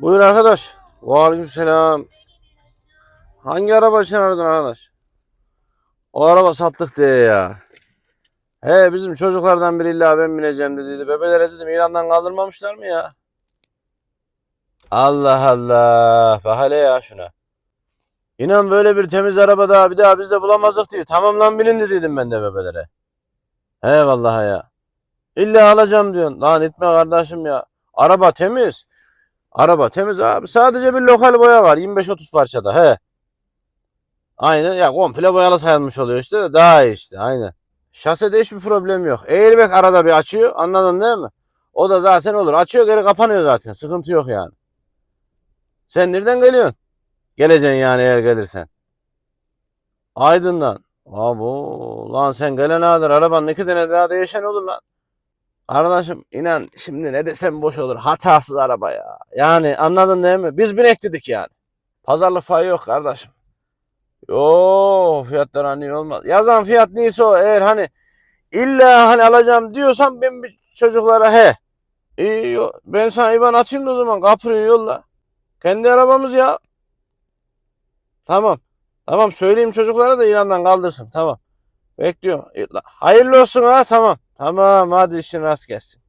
Buyur arkadaş. Aleykümselam. Hangi araba için aradın arkadaş? O araba sattık diye ya. He bizim çocuklardan biri illa ben bineceğim dediydi. Bebelere dedim ilandan kaldırmamışlar mı ya? Allah Allah. Bak hele ya şuna. İnan böyle bir temiz araba daha bir daha biz de bulamazdık diye. Tamam lan binin dediydim ben de bebelere. He vallahi ya. İlla alacağım diyorsun. Lan etme kardeşim ya. Araba temiz. Araba temiz abi. Sadece bir lokal boya var. 25-30 parçada. He. Aynen ya komple boyalı sayılmış oluyor işte daha iyi işte. Aynen. Şasede hiçbir problem yok. Airbag arada bir açıyor. Anladın değil mi? O da zaten olur. Açıyor geri kapanıyor zaten. Sıkıntı yok yani. Sen nereden geliyorsun? Geleceksin yani eğer gelirsen. Aydın'dan. Abo lan sen gelen nadir arabanın iki tane daha değişen olur lan. Arkadaşım inan şimdi ne desem boş olur. Hatasız araba ya. Yani anladın değil mi? Biz binek dedik yani. Pazarlık payı yok kardeşim. Yo fiyatlar hani olmaz. Yazan fiyat neyse o. Eğer hani illa hani alacağım diyorsan ben bir çocuklara he. İyi ben sana IBAN atayım da o zaman kapıyı yolla. Kendi arabamız ya. Tamam. Tamam söyleyeyim çocuklara da ilandan kaldırsın. Tamam. Bekliyorum. Hayırlı olsun ha tamam. Tamam hadi işin rast gelsin.